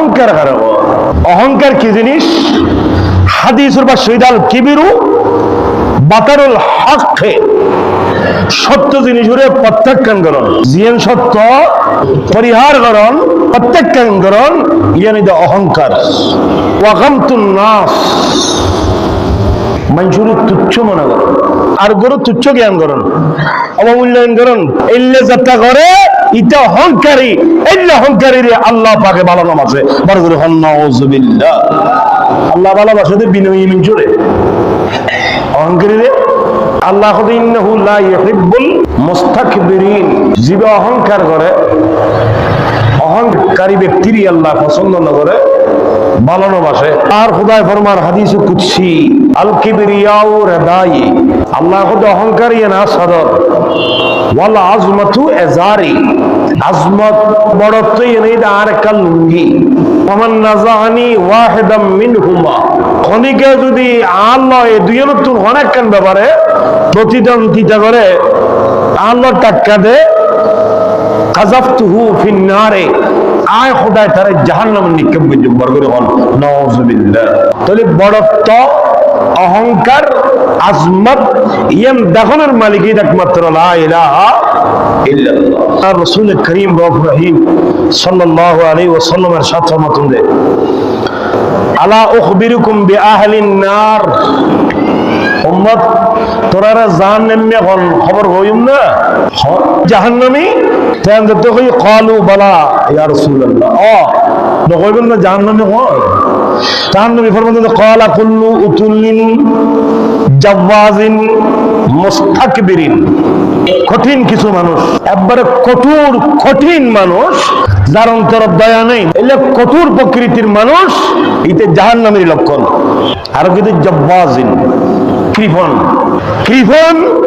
অহংকার হারাবো। অহংকার কি জিনিস? হাদিসুর বা সৈদাল কিবিরু বাতারুল হক। সত্য জিনিসগুলো প্রত্যাখ্যান করণ। জিয়ান সত্য পরিহার করণ, প্রত্যাখ্যান করণ ইয়ানি অহংকার। ওয়াকামতুন নাস। মানুষের তুচ্ছ মনে করণ আর গরু তুচ্ছ জ্ঞান করণ অবমূল্যায়ন করণ এল্লে যাত্রা করে, ইটা অহংকারী এল্লে অহংকারী রে আল্লাহ পাকে ভালো নাম আছে বড় করে হন, নাউজুবিল্লাহ। আল্লাহ ভালোবাসে বিনয়ী মিঞ্চুরে অহংকারী রে, আল্লাহ ইন্নাহু লা ইউহিব্বুল মুস্তাকবিরিন। জীবে অহংকার করে, অহংকারী ব্যক্তিরই আল্লাহ পছন্দ না করে ভালোবাসে আর খুদায় ফরমার হাদিস কুৎসি আল আল্লাহ না নাজাহানি খনিকে যদি কান ব্যাপারে প্রতিদ্বন্দ্বিতা করে আল্লাহ টাক্কা দে কাজাফতুহু আয় খোদায় তারে জাহান্নাম নিক্ষেপ করছে হন তাহলে বড়ত্ব, অহংকার, আজমত, ইয়াম দেখানোর মালিকই একমাত্র লা ইলাহা ইল্লাল্লাহ। রাসূল করিম রহিম সাল্লাল্লাহু আলাইহি ওয়াসাল্লামের সাথে মতন দে আলা উখবিরুকুম বিআহলিন নার। উম্মত তোরারা হল খবর হইম না? জাহান্নামী? তেন না কঠিন কিছু মানুষ, একবারে কঠোর, কঠিন মানুষ, যার অন্তর দয়া নেই, এলে কঠোর প্রকৃতির মানুষ, এতে জাহান্নামের লক্ষণ। আর কিন্তু জব্বাজিন কৃপন। কৃপন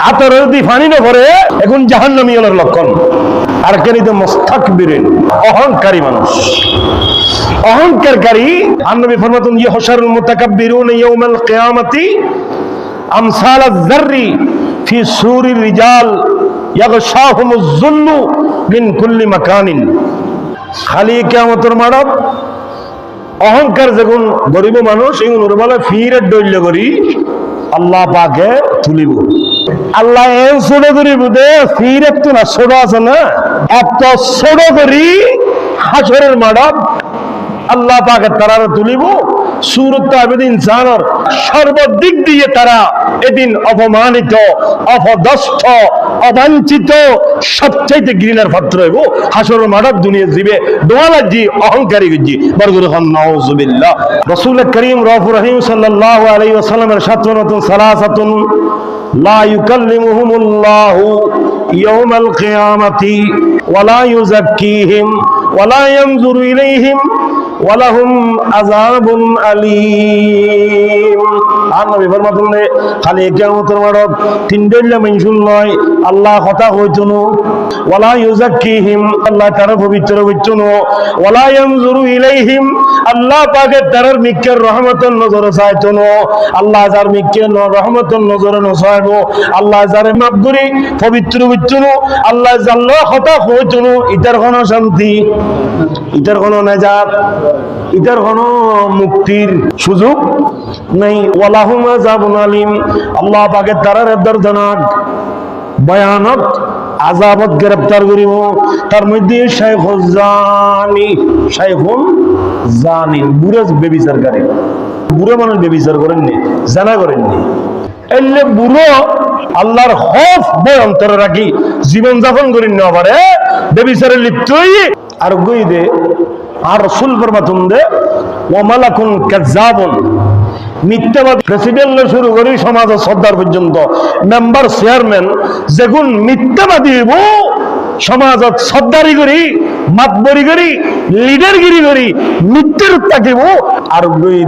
আতর যদি ফানি না ভরে এখন জাহান্নামী হলোর লক্ষণ। আর কেন তো মস্তাক বিরেন অহংকারী মানুষ। অহংকারী আন্নবী ফরমাতুন, ইহশারুল মুতাকাব্বিরুন ইয়াউমাল কিয়ামাতি আমসাল আয-যাররি ফি সুরির রিজাল ইয়াগশাহুমুজ যুল্লু মিন কুল্লি মাকানিন। খালি কিয়ামতের মানব অহংকার যখন গরিব মানুষ, এই বলে ফিরের ডৈল্য করি, আল্লাহ পাকে তুলিব। আল্লাহ ছোট করিব দে ফিরের তো না, ছোট আছে না? এত ছোট করি, হাসরের মাডব, আল্লাহ পাকে তারা তুলিব। সুরত আবেদ ইনসানর সর্বদিক দিয়ে তারা এদিন অপমানিত, অপদস্থ, অবাঞ্ছিত, সবচাইতে ঘৃণার পাত্র হইব। হাসর মানব দুনিয়া জীবে দোয়ালাজি অহংকারী গজি বরগুর হন রাসূল করিম রাফু রহিম সাল্লাল্লাহু আলাইহি ওয়াসাল্লামের সাতরতুন সালাসাতুন, লা ইউকাল্লিমুহুমুল্লাহু ইয়াউমাল কিয়ামাতি ওয়ালা ইউযাক্কিহিম ওয়ালা ইয়ানজুরু ইলাইহিম। ওয়ালাহুম আযাবুন আলীম। আর নবী ফরমাতুন নে খালি কিয়ামতের মারব তিন দইলা মেনশুন নয় আল্লাহ কথা কইতুনু। ওয়ালা ইউযাক্কিহিম, আল্লাহ তারা পবিত্র কইতুনু। ওয়ালা ইয়ানজুরু ইলাইহিম, আল্লাহ পাকে তারার মিক্কের রহমতের নজরে চাইতুনু। আল্লাহ যার মিক্কের রহমতের নজরে নসাইব আল্লাহ যারে মাফ করি, পবিত্র কইতুনু। আল্লাহ জাল্লাহ কথা কইতুনু, ইতার কোন শান্তি, ইতার কোন নাজাত। ইতার কোন মুক্তির সুযোগ নেই। ওয়ালাহুম আযাবুন আলিম। আল্লাহ পাকের তারার দর্দনাক আজাবত গ্রেফতার করিব। তার মধ্যে জানি জানি। বুড়ে মানুষ বেবিচার করেননি, জানা করেননি। এলে বুড়ো আল্লাহর হফ বই অন্তরে রাখি। জীবন যাপন করি না পারে। বেবিচারে লিপ্ত হই আর গই দে আর রসুল ফরমাতুন দে ওয়ামালাকুন কাযাবুন মিথ্যাবাদী প্রেসিডেন্ট শুরু করি সমাজের সর্দার পর্যন্ত। মেম্বার, চেয়ারম্যান যেগুন মিথ্যাবাদী সমাজত সর্দারি করি, মাতবরি করি, লিডারগিরি করি মিথ্যের থাকিব, আর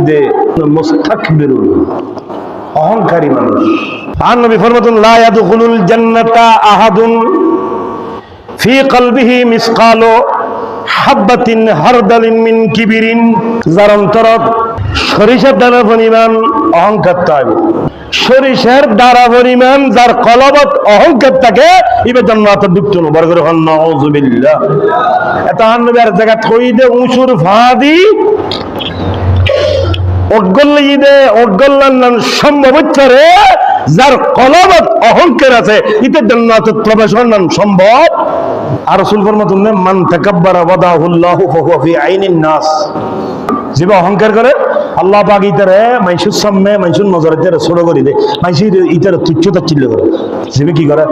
দে মুস্তাক বেরুন। অহংকারী মানুষ। আর নবী ফরমাতুন, লা ইয়াদখুলুল জান্নাতা আহাদুন ফি কলবিহি মিসকালো। হাব্বাতিন হারদালিন মিন কিবিরিন। যার অন্তরত সরিষার দানা পরিমাণ অহংকার তাইব সরিষার দ্বারা পরিমাণ যার কলবত অহংকার থাকে হন জায়গা থই দে উঁচুর ফাদি। অটগল্লে ইদে অটগল্লার নাম সম্ভব হচ্ছে যার কলবত অহংকার আছে, ইতে জান্নাতে প্রবেশ নাম সম্ভব। আর রসুল ফরমাতুন মান তাকাব্বারা ওয়াদাহুল্লাহু ফাহুয়া ফি আইনিন নাস। যে অহংকার করে, আল্লাহ পাক ইতারে মাইসুর সামনে মাইসুর নজরে ইতারে ছোট করে দে মাইসুর ইতারে তুচ্ছ তাচ্ছিল্য করে। যেবে কি করে?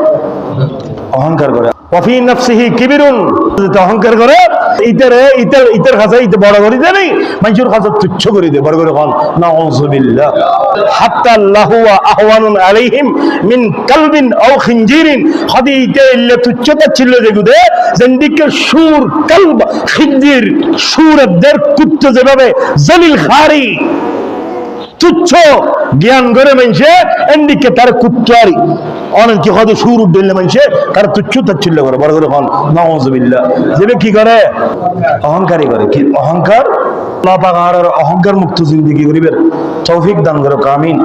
অহংকার করে। ওয়াফি নাফসিহি কিবিরুন। অহংকার করে, ইতারে, ইতার ইতার কাছে ইতে বড় করে দে নাই মাইসুর কাছে তুচ্ছ করে দে, বড় করে হন নাউযুবিল্লাহ হাত্তা লাহু ওয়া আহওয়ানুন আলাইহিম মিন কালবিন আও খিনজিরিন। হদি ইতে ইল্লে তুচ্ছ তাচ্ছিল্য যেগুদে জেন্দিকে সুর কালব, খিনজির সুরদের কুত্তে যেভাবে জলিল খারি তুচ্ছ জ্ঞান করে মানছে এন্ডিকে তার কুত্তারি অনেকে হয়তো সুর উঠলে মানছে তার তুচ্ছ তাচ্ছিল্য করে, বড় করে হন নজবিল্লা যেবে কি করে? অহংকারী করে। কি? অহংকার? অহংকার মুক্ত জিন্দিগি করিবেন। তৌফিক দান করো কামিন